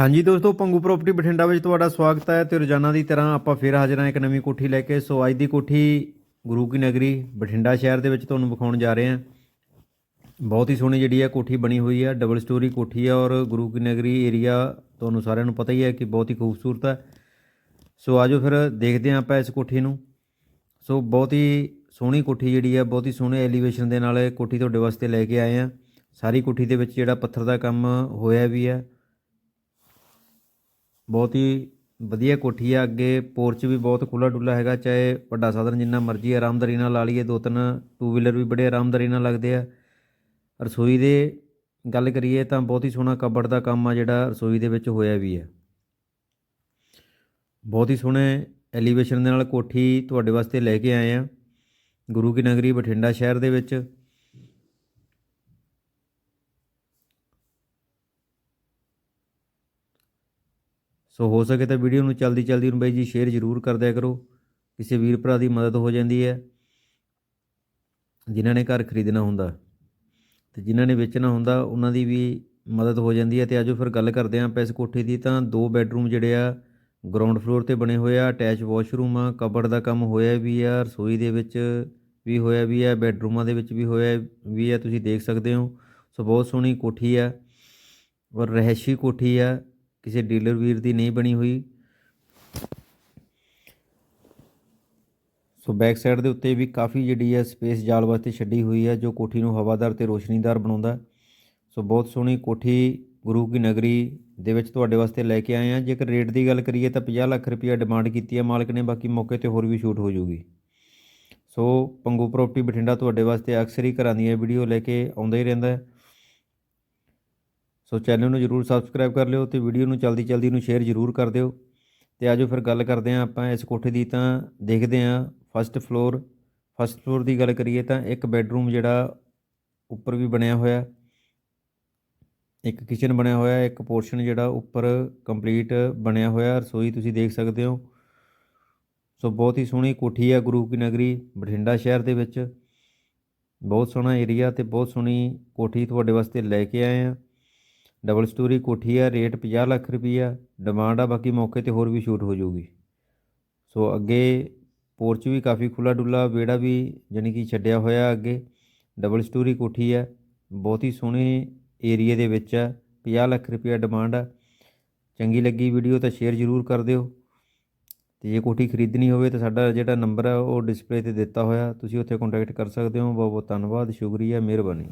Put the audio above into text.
ਹਾਂਜੀ ਦੋਸਤੋ, ਪੰਗੂ ਪ੍ਰਾਪਰਟੀ ਬਠਿੰਡਾ ਵਿੱਚ ਤੁਹਾਡਾ ਸਵਾਗਤ ਹੈ ਤੇ ਰੋਜ਼ਾਨਾ ਦੀ ਤਰ੍ਹਾਂ ਆਪਾਂ ਫੇਰ ਹਾਜ਼ਰ ਹਾਂ ਇੱਕ ਨਵੀਂ ਕੋਠੀ ਲੈ ਕੇ। ਸੋ ਅੱਜ ਦੀ ਕੋਠੀ ਗੁਰੂ ਕੀ ਨਗਰੀ ਬਠਿੰਡਾ ਸ਼ਹਿਰ ਦੇ ਵਿੱਚ ਤੁਹਾਨੂੰ ਵਿਖਾਉਣ ਜਾ ਰਹੇ ਹਾਂ। ਬਹੁਤ ਹੀ ਸੋਹਣੀ ਜਿਹੜੀ ਹੈ ਕੋਠੀ ਬਣੀ ਹੋਈ ਹੈ ਡਬਲ ਸਟੋਰੀ ਕੋਠੀ ਹੈ ਔਰ ਗੁਰੂ ਕੀ ਨਗਰੀ ਏਰੀਆ ਤੁਹਾਨੂੰ ਸਾਰਿਆਂ ਨੂੰ ਪਤਾ ਹੀ ਹੈ ਕਿ ਬਹੁਤ ਹੀ ਖੂਬਸੂਰਤ ਹੈ। ਸੋ ਆਜੋ ਫਿਰ ਦੇਖਦੇ ਹਾਂ ਆਪਾਂ ਇਸ ਕੋਠੀ ਨੂੰ। ਸੋ ਬਹੁਤ ਹੀ ਸੋਹਣੀ ਕੋਠੀ ਜਿਹੜੀ ਹੈ, ਬਹੁਤ ਹੀ ਸੋਹਣੇ ਐਲੀਵੇਸ਼ਨ ਦੇ ਨਾਲ ਕੋਠੀ ਤੁਹਾਡੇ ਵਾਸਤੇ ਲੈ ਕੇ ਆਏ ਹਾਂ। ਸਾਰੀ ਕੋਠੀ ਦੇ ਵਿੱਚ ਜਿਹੜਾ ਪੱਥਰ ਦਾ ਕੰਮ ਹੋਇਆ ਵੀ ਹੈ। ਬਹੁਤ ਹੀ ਵਧੀਆ ਕੋਠੀ ਆ। ਅੱਗੇ ਪੋਰਚ ਵੀ ਬਹੁਤ ਖੁੱਲਾ ਡੁੱਲਾ ਹੈਗਾ, ਚਾਹੇ ਵੱਡਾ ਸਾਧਨ ਜਿੰਨਾ ਮਰਜ਼ੀ ਆਰਾਮਦਾਰੀ ਨਾਲ ਲਾ ਲਈਏ, ਦੋ ਤਿੰਨ ਟੂ ਵੀਲਰ ਵੀ ਬੜੇ ਆਰਾਮਦਾਰੀ ਨਾਲ ਲੱਗਦੇ ਆ। ਰਸੋਈ ਦੇ ਗੱਲ ਕਰੀਏ ਤਾਂ ਬਹੁਤ ਹੀ ਸੋਹਣਾ ਕਬੜ ਦਾ ਕੰਮ ਆ, ਜਿਹੜਾ ਰਸੋਈ ਦੇ ਵਿੱਚ ਹੋਇਆ ਵੀ ਹੈ ਬਹੁਤ ਹੀ ਸੋਹਣੇ ਐਲੀਵੇਸ਼ਨ ਦੇ ਨਾਲ ਕੋਠੀ ਤੁਹਾਡੇ ਵਾਸਤੇ ਲੈ ਕੇ ਆਏ ਆ। ਗੁਰੂ ਕੀ ਨਗਰੀ ਬਠਿੰਡਾ ਸ਼ਹਿਰ ਦੇ ਵਿੱਚ। ਸੋ ਹੋ ਸਕੇ ਤਾਂ ਵੀਡੀਓ ਨੂੰ ਜਲਦੀ ਜਲਦੀ ਨੂੰ ਬਾਈ ਜੀ ਸ਼ੇਅਰ ਜ਼ਰੂਰ ਕਰ ਦਿਆ ਕਰੋ। ਕਿਸੇ ਵੀਰ ਭਰਾ ਦੀ ਮਦਦ ਹੋ ਜਾਂਦੀ ਹੈ। ਜਿਨ੍ਹਾਂ ਨੇ ਘਰ ਖਰੀਦਣਾ ਹੁੰਦਾ ਤੇ ਜਿਨ੍ਹਾਂ ਨੇ ਵੇਚਣਾ ਹੁੰਦਾ, ਉਹਨਾਂ ਦੀ ਵੀ ਮਦਦ ਹੋ ਜਾਂਦੀ ਹੈ। ਤੇ ਆਜੋ ਫਿਰ ਗੱਲ ਕਰਦੇ ਆਂ ਆਪਾਂ ਇਸ ਕੋਠੀ ਦੀ। ਤਾਂ ਦੋ ਬੈੱਡਰੂਮ ਜਿਹੜੇ ਆ, ਗਰਾਊਂਡ ਫਲੋਰ ਤੇ ਬਣੇ ਹੋਏ ਆ, ਅਟੈਚ ਵਾਸ਼ਰੂਮ ਆ ਕਬਰ ਦਾ ਕੰਮ ਹੋਇਆ ਵੀ ਆ, ਰਸੋਈ ਦੇ ਵਿੱਚ ਵੀ ਹੋਇਆ ਵੀ ਆ, ਬੈੱਡਰੂਮਾਂ ਦੇ ਵਿੱਚ ਵੀ ਹੋਇਆ ਵੀ ਆ, ਤੁਸੀਂ ਦੇਖ ਸਕਦੇ ਹੋ। ਸੋ ਬਹੁਤ ਸੋਹਣੀ ਕੋਠੀ ਆ, ਔਰ ਰਹਿਸ਼ੀ ਕੋਠੀ ਆ। ਕਿਸੇ ਡੀਲਰ ਵੀਰ ਦੀ ਨਹੀਂ ਬਣੀ ਹੋਈ। ਸੋ ਬੈਕ ਸਾਈਡ ਦੇ ਉੱਤੇ ਵੀ ਕਾਫੀ ਜਿਹੜੀ ਹੈ ਸਪੇਸ ਜਾਲ ਵਾਸਤੇ ਛੱਡੀ ਹੋਈ ਹੈ, ਜੋ ਕੋਠੀ ਨੂੰ ਹਵਾਦਾਰ ਤੇ ਰੋਸ਼ਨੀਦਾਰ ਬਣਾਉਂਦਾ ਸੋ ਬਹੁਤ ਸੋਹਣੀ ਕੋਠੀ ਗੁਰੂ ਕੀ ਨਗਰੀ ਦੇ ਵਿੱਚ ਤੁਹਾਡੇ ਵਾਸਤੇ ਲੈ ਕੇ ਆਏ ਆ ਜੇਕਰ ਰੇਟ ਦੀ ਗੱਲ ਕਰੀਏ ਤਾਂ 50 ਲੱਖ ਰੁਪਏ ਡਿਮਾਂਡ ਕੀਤੀ ਹੈ ਮਾਲਕ ਨੇ, ਬਾਕੀ ਮੌਕੇ ਤੇ ਹੋਰ ਵੀ ਛੂਟ ਹੋ ਜੂਗੀ ਸੋ ਪੰਗੂ ਪ੍ਰਾਪਰਟੀ ਬਠਿੰਡਾ ਤੁਹਾਡੇ ਵਾਸਤੇ ਅਕਸਰ ਹੀ ਘਰਾਂ ਦੀਆਂ ਵੀਡੀਓ ਲੈ ਕੇ ਆਉਂਦਾ ਹੀ ਰਹਿੰਦਾ ਹੈ। ਸੋ ਚੈਨਲ ਨੂੰ ਜਰੂਰ ਸਬਸਕ੍ਰਾਈਬ ਕਰ ਲਿਓ ਤੇ ਵੀਡੀਓ ਨੂੰ ਜਲਦੀ ਜਲਦੀ ਨੂੰ ਸ਼ੇਅਰ ਜਰੂਰ ਕਰ ਦਿਓ। ਤੇ ਆਜੋ ਫਿਰ ਗੱਲ ਕਰਦੇ ਹਾਂ ਆਪਾਂ ਇਸ ਕੋਠੇ ਦੀ ਤਾਂ ਦੇਖਦੇ ਹਾਂ ਫਸਟ ਫਲੋਰ ਫਸਟ ਫਲੋਰ ਦੀ ਗੱਲ ਕਰੀਏ ਤਾਂ ਇੱਕ ਬੈੱਡਰੂਮ ਜਿਹੜਾ ਉੱਪਰ ਵੀ ਬਣਿਆ ਹੋਇਆ ਇੱਕ ਕਿਚਨ ਬਣਿਆ ਹੋਇਆ ਇੱਕ ਪੋਰਸ਼ਨ ਜਿਹੜਾ ਉੱਪਰ ਕੰਪਲੀਟ ਬਣਿਆ ਹੋਇਆ ਰਸੋਈ ਤੁਸੀਂ ਦੇਖ ਸਕਦੇ ਹੋ। ਸੋ ਬਹੁਤ ਹੀ ਸੋਹਣੀ ਕੋਠੀ ਹੈ ਗੁਰੂ ਕੀ ਨਗਰੀ ਬਠਿੰਡਾ ਸ਼ਹਿਰ ਦੇ ਵਿੱਚ। ਬਹੁਤ ਸੋਹਣਾ ਏਰੀਆ ਤੇ ਬਹੁਤ ਸੋਹਣੀ ਕੋਠੀ ਤੁਹਾਡੇ ਵਾਸਤੇ ਲੈ ਕੇ ਆਏ ਆ ਡਬਲ ਸਟੋਰੀ ਕੋਠੀ ਆ, ਰੇਟ 50 ਲੱਖ ਰੁਪਈਆ, ਡਿਮਾਂਡ ਆ, ਬਾਕੀ ਮੌਕੇ ਤੇ ਹੋਰ ਵੀ ਛੂਟ ਹੋ ਜਾਊਗੀ। ਸੋ ਅੱਗੇ ਪੋਰਚ ਵੀ ਕਾਫੀ ਖੁੱਲਾ ਡੁੱਲਾ ਵਿਹੜਾ ਵੀ ਜਾਣੀ ਕਿ ਛੱਡਿਆ ਹੋਇਆ ਅੱਗੇ, ਡਬਲ ਸਟੋਰੀ ਕੋਠੀ ਆ, ਬਹੁਤ ਹੀ ਸੋਹਣੇ ਏਰੀਏ ਦੇ ਵਿੱਚ ਆ 50 ਲੱਖ ਰੁਪਈਆ ਡਿਮਾਂਡ ਆ। ਚੰਗੀ ਲੱਗੀ ਵੀਡੀਓ ਤਾਂ ਸ਼ੇਅਰ ਜ਼ਰੂਰ ਕਰ ਦਿਓ। ਤੇ ਜੇ ਕੋਠੀ ਖਰੀਦਣੀ ਹੋਵੇ ਤਾਂ ਸਾਡਾ ਜਿਹੜਾ ਨੰਬਰ ਆ, ਉਹ ਡਿਸਪਲੇ ਤੇ ਦਿੱਤਾ ਹੋਇਆ, ਤੁਸੀਂ ਉੱਥੇ ਕੰਟੈਕਟ ਕਰ ਸਕਦੇ ਹੋ। ਬਹੁਤ ਬਹੁਤ ਧੰਨਵਾਦ, ਸ਼ੁਕਰੀਆ, ਮਿਹਰਬਾਨੀ।